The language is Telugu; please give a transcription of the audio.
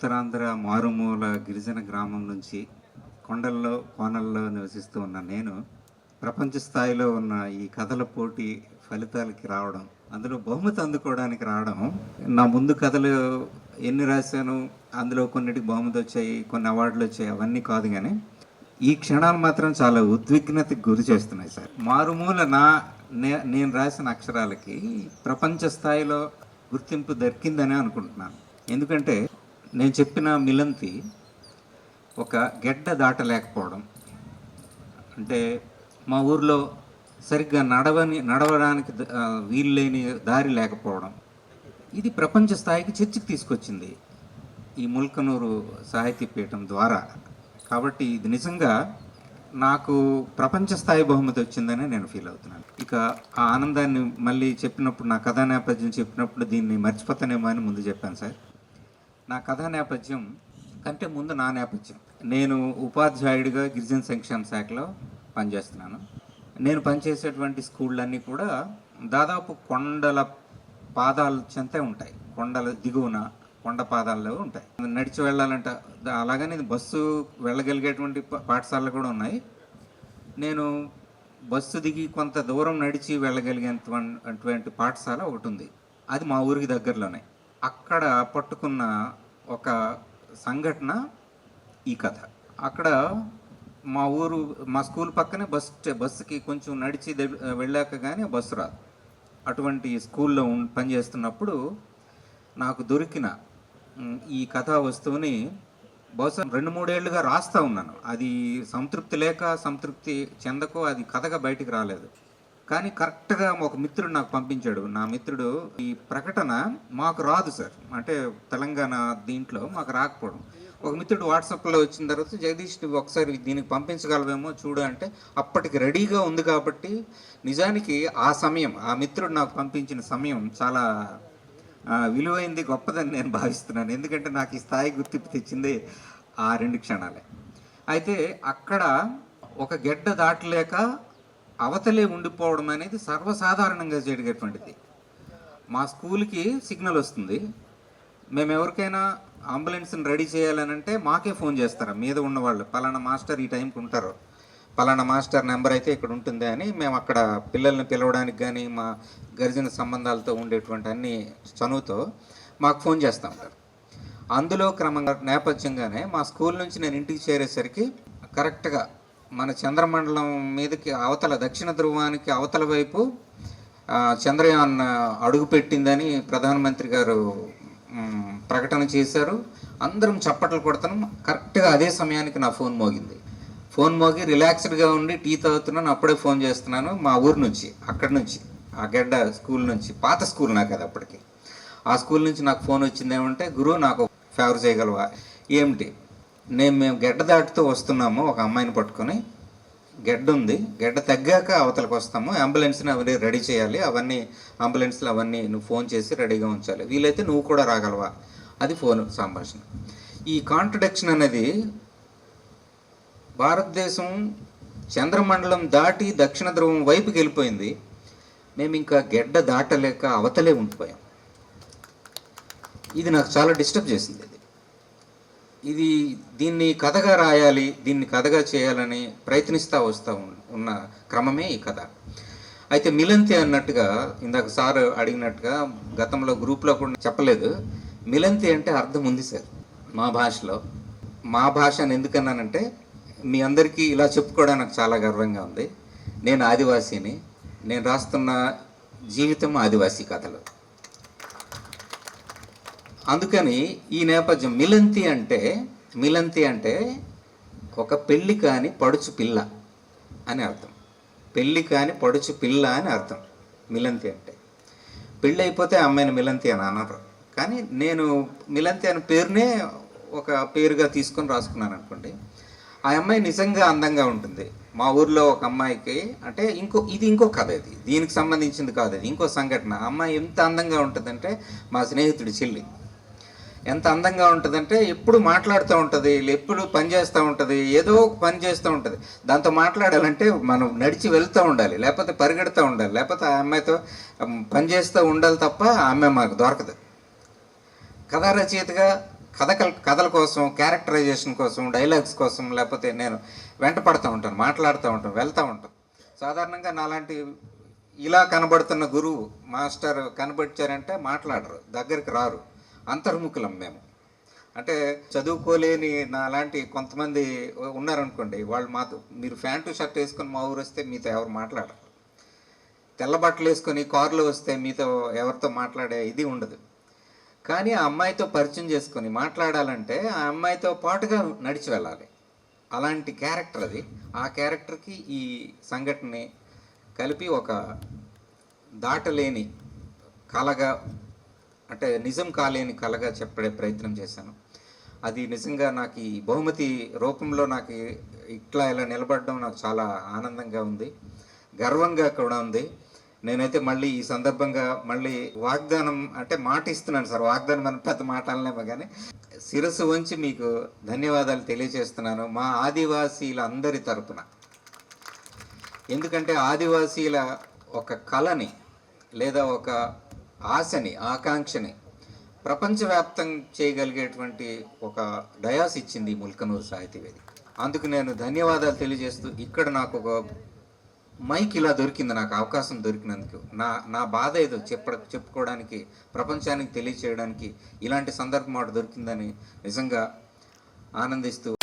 ఉత్తరాంధ్ర మారుమూల గిరిజన గ్రామం నుంచి కొండల్లో కోనల్లో నివసిస్తూ ఉన్న నేను ప్రపంచ స్థాయిలో ఉన్న ఈ కథల పోటీ ఫలితాలకి రావడం అందులో బహుమతి అందుకోవడానికి రావడం నా ముందు కథలు ఎన్ని రాశాను అందులో కొన్నిటికి బహుమతి వచ్చాయి కొన్ని అవార్డులు వచ్చాయి అవన్నీ కాదు కానీ ఈ క్షణాలు మాత్రం చాలా ఉద్విగ్నతకి గురి చేస్తున్నాయి సార్. మారుమూల నా నే- నేను రాసిన అక్షరాలకి ప్రపంచ స్థాయిలో గుర్తింపు దక్కిందని అనుకుంటున్నాను. ఎందుకంటే నేను చెప్పిన మిలంతి ఒక గెడ్డ దాటలేకపోవడం. అంటే మా ఊర్లో సరిగ్గా నడవని నడవడానికి వీలు లేని దారి లేకపోవడం. ఇది ప్రపంచ స్థాయికి చర్చకు తీసుకొచ్చింది ఈ ముల్కనూరు సాహితీ పీఠం ద్వారా. కాబట్టి ఇది నిజంగా నాకు ప్రపంచ స్థాయి బహుమతి వచ్చిందని నేను ఫీల్ అవుతున్నాను. ఇక ఆ ఆనందాన్ని మళ్ళీ చెప్పినప్పుడు నా కథా నేపథ్యం చెప్పినప్పుడు దీన్ని మర్చిపోతానేమో అని ముందు చెప్పాను సార్. నా కథా నేపథ్యం కంటే ముందు నా నేపథ్యం. నేను ఉపాధ్యాయుడిగా గిరిజన సంక్షేమ శాఖలో పనిచేస్తున్నాను. నేను పనిచేసేటువంటి స్కూళ్ళన్నీ కూడా దాదాపు కొండల పాదాల చెంతే ఉంటాయి. కొండల దిగువన కొండ పాదాల్లో ఉంటాయి. నడిచి వెళ్ళాలంట అలాగనే బస్సు వెళ్ళగలిగేటువంటి పాఠశాలలు కూడా ఉన్నాయి. నేను బస్సు దిగి కొంత దూరం నడిచి వెళ్ళగలిగేటువంటి అటువంటి పాఠశాల ఒకటి ఉంది అది మా ఊరికి దగ్గరలోనే. అక్కడ పట్టుకున్న ఒక సంఘటన ఈ కథ. అక్కడ మా ఊరు మా స్కూల్ పక్కనే బస్ బస్సుకి కొంచెం నడిచి వెళ్ళాక కానీ బస్సు రాదు. అటువంటి స్కూల్లో పనిచేస్తున్నప్పుడు నాకు దొరికిన ఈ కథా వస్తువుని బహుశా రెండు మూడేళ్ళుగా రాస్తూ ఉన్నాను. అది సంతృప్తి లేక సంతృప్తి చెందకో అది కథగా బయటికి రాలేదు. కానీ కరెక్ట్గా ఒక మిత్రుడు నాకు పంపించాడు. నా మిత్రుడు ఈ ప్రకటన మాకు రాదు సార్. అంటే తెలంగాణ దీంట్లో మాకు రాకపోవడం. ఒక మిత్రుడు వాట్సాప్లో వచ్చిన తర్వాత జగదీష్ నువ్వు ఒకసారి దీనికి పంపించగలవేమో చూడు అంటే అప్పటికి రెడీగా ఉంది కాబట్టి నిజానికి ఆ సమయం ఆ మిత్రుడు నాకు పంపించిన సమయం చాలా విలువైంది గొప్పదని నేను భావిస్తున్నాను. ఎందుకంటే నాకు ఈ స్థాయి గుర్తింపు తెచ్చింది ఆ రెండు క్షణాలే. అయితే అక్కడ ఒక గెడ్డ దాటలేక అవతలే ఉండిపోవడం అనేది సర్వసాధారణంగా జరిగేటువంటిది. మా స్కూల్కి సిగ్నల్ వస్తుంది. మేము ఎవరికైనా అంబులెన్స్ని రెడీ చేయాలనంటే మాకే ఫోన్ చేస్తారు? మీద ఉన్నవాళ్ళు పలానా మాస్టర్ ఈ టైంకి ఉంటారు. పలానా మాస్టర్ నెంబర్ అయితే ఇక్కడ ఉంటుంది అని మేము అక్కడ పిల్లల్ని పిలవడానికి కానీ మా గరిజన సంబంధాలతో ఉండేటువంటి అన్ని చనువుతో మాకు ఫోన్ చేస్తూ ఉంటారు. అందులో క్రమంగా నేపథ్యంగానే మా స్కూల్ నుంచి నేను ఇంటికి చేరేసరికి కరెక్ట్గా మన చంద్రమండలం మీదకి అవతల దక్షిణ ధ్రువానికి అవతల వైపు చంద్రయాన్ అడుగుపెట్టిందని ప్రధానమంత్రి గారు ప్రకటన చేశారు. అందరం చప్పట్లు కొడతాను కరెక్ట్గా అదే సమయానికి నా ఫోన్ మోగింది. ఫోన్ మోగి రిలాక్స్డ్గా ఉండి టీ తాగుతున్నాను. అప్పుడే ఫోన్ చేస్తున్నాను మా ఊరు నుంచి అక్కడి నుంచి ఆ గడ్డ స్కూల్ నుంచి పాత స్కూల్ నాకు అది అప్పటికి. ఆ స్కూల్ నుంచి నాకు ఫోన్ వచ్చింది ఏమంటే గురువు నాకు ఫేవర్ చేయగలవా? ఏమిటి? నేను మేము గెడ్డ దాటుతూ వస్తున్నాము ఒక అమ్మాయిని పట్టుకొని. గెడ్డ ఉంది. గెడ్డ తగ్గాక అవతలకు వస్తాము. అంబులెన్స్ని అవన్నీ రెడీ చేయాలి. అవన్నీ అంబులెన్స్లు అవన్నీ నువ్వు ఫోన్ చేసి రెడీగా ఉంచాలి. వీలైతే నువ్వు కూడా రాగలవా? అది ఫోన్ సంభాషణ. ఈ కాంట్రడిక్షన్ అనేది భారతదేశం చంద్రమండలం దాటి దక్షిణ ధ్రువం వైపుకి వెళ్ళిపోయింది. మేము ఇంకా గెడ్డ దాటలేక అవతలే ఉండిపోయాం. ఇది నాకు చాలా డిస్టర్బ్ చేసింది. ఇది దీన్ని కథగా రాయాలి దీన్ని కథగా చేయాలని ప్రయత్నిస్తూ వస్తూ ఉన్న క్రమమే ఈ కథ. అయితే మిలంతి అన్నట్టుగా ఇందాక సార్ అడిగినట్టుగా గతంలో గ్రూప్లో కూడా చెప్పలేదు. మిలంతి అంటే అర్థం ఉంది సార్ మా భాషలో. మా భాష అని ఎందుకన్నానంటే మీ అందరికీ ఇలా చెప్పుకోవడానికి నాకు చాలా గర్వంగా ఉంది. నేను ఆదివాసీని. నేను రాస్తున్న జీవితం ఆదివాసీ కథలు. అందుకని ఈ నేపథ్యం మిలంతి అంటే మిలంతి అంటే ఒక పెళ్ళి కాని పడుచు పిల్ల అని అర్థం. పెళ్ళి కాని పడుచు పిల్ల అని అర్థం మిలంతి అంటే. పెళ్ళి అయిపోతే ఆ అమ్మాయిని మిలంతి అని అనరు. కానీ నేను మిలంతి అనే పేరునే ఒక పేరుగా తీసుకొని రాసుకున్నాను అనుకోండి ఆ అమ్మాయి నిజంగా అందంగా ఉంటుంది. మా ఊర్లో ఒక అమ్మాయికి అంటే ఇంకో ఇది ఇంకో కథ ఇది. దీనికి సంబంధించింది కాదు ఇది. ఇంకో సంఘటన. అమ్మాయి ఎంత అందంగా ఉంటుందంటే మా స్నేహితుడి చెల్లి. ఎంత అందంగా ఉంటుందంటే ఎప్పుడు మాట్లాడుతూ ఉంటుంది ఎప్పుడు పని చేస్తూ ఉంటుంది ఏదో పని చేస్తూ ఉంటుంది. దాంతో మాట్లాడాలంటే మనం నడిచి వెళ్తూ ఉండాలి లేకపోతే పరిగెడుతూ ఉండాలి లేకపోతే ఆ అమ్మాయితో పనిచేస్తూ పని చేస్తూ ఉండాలి తప్ప ఆ అమ్మాయి మాకు దొరకదు. కథా రచయితగా కథకల కథల కోసం క్యారెక్టరైజేషన్ కోసం డైలాగ్స్ కోసం లేకపోతే నేను వెంట పడుతూ ఉంటాను మాట్లాడుతూ ఉంటాను వెళ్తూ ఉంటాను. సాధారణంగా నాలాంటి ఇలా కనబడుతున్న గురువు మాస్టర్ కనబడిచారంటే మాట్లాడరు దగ్గరికి రారు. అంతర్ముఖులం మేము. అంటే చదువుకోలేని నా లాంటి కొంతమంది ఉన్నారనుకోండి వాళ్ళు మాతో మీరు ప్యాంటు షర్ట్ వేసుకొని మా ఊరు వస్తే మీతో ఎవరు మాట్లాడరు. తెల్ల బట్టలు వేసుకొని కారులో వస్తే మీతో ఎవరితో మాట్లాడే ఇది ఉండదు. కానీ ఆ అమ్మాయితో పరిచయం చేసుకొని మాట్లాడాలంటే ఆ అమ్మాయితో పాటుగా నడిచి వెళ్ళాలి. అలాంటి క్యారెక్టర్ అది. ఆ క్యారెక్టర్కి ఈ సంఘటనని కలిపి ఒక దాటలేని కలగా అంటే నిజం కాలేని కలగా చెప్పే ప్రయత్నం చేశాను. అది నిజంగా నాకు ఈ బహుమతి రూపంలో నాకు ఇట్లా ఇలా నిలబడడం నాకు చాలా ఆనందంగా ఉంది. గర్వంగా కూడా ఉంది. నేనైతే మళ్ళీ ఈ సందర్భంగా మళ్ళీ వాగ్దానం అంటే మాట ఇస్తున్నాను సార్. వాగ్దానం అని పెద్ద మాట అనలేమో కానీ శిరస్సు వంచి మీకు ధన్యవాదాలు తెలియజేస్తున్నాను. మా ఆదివాసీల అందరి తరపున. ఎందుకంటే ఆదివాసీల ఒక కళని లేదా ఒక ఆశని ఆకాంక్షని ప్రపంచవ్యాప్తం చేయగలిగేటువంటి ఒక డయాస్ ఇచ్చింది ముల్కనూరు సాహితీవేది అందుకు నేను ధన్యవాదాలు తెలియజేస్తూ ఇక్కడ నాకు ఒక మైక్ ఇలా దొరికింది నాకు అవకాశం దొరికినందుకు. నా నా బాధ ఏదో చెప్ప చెప్పుకోవడానికి ప్రపంచానికి తెలియచేయడానికి ఇలాంటి సందర్భం మాట దొరికిందని నిజంగా ఆనందిస్తూ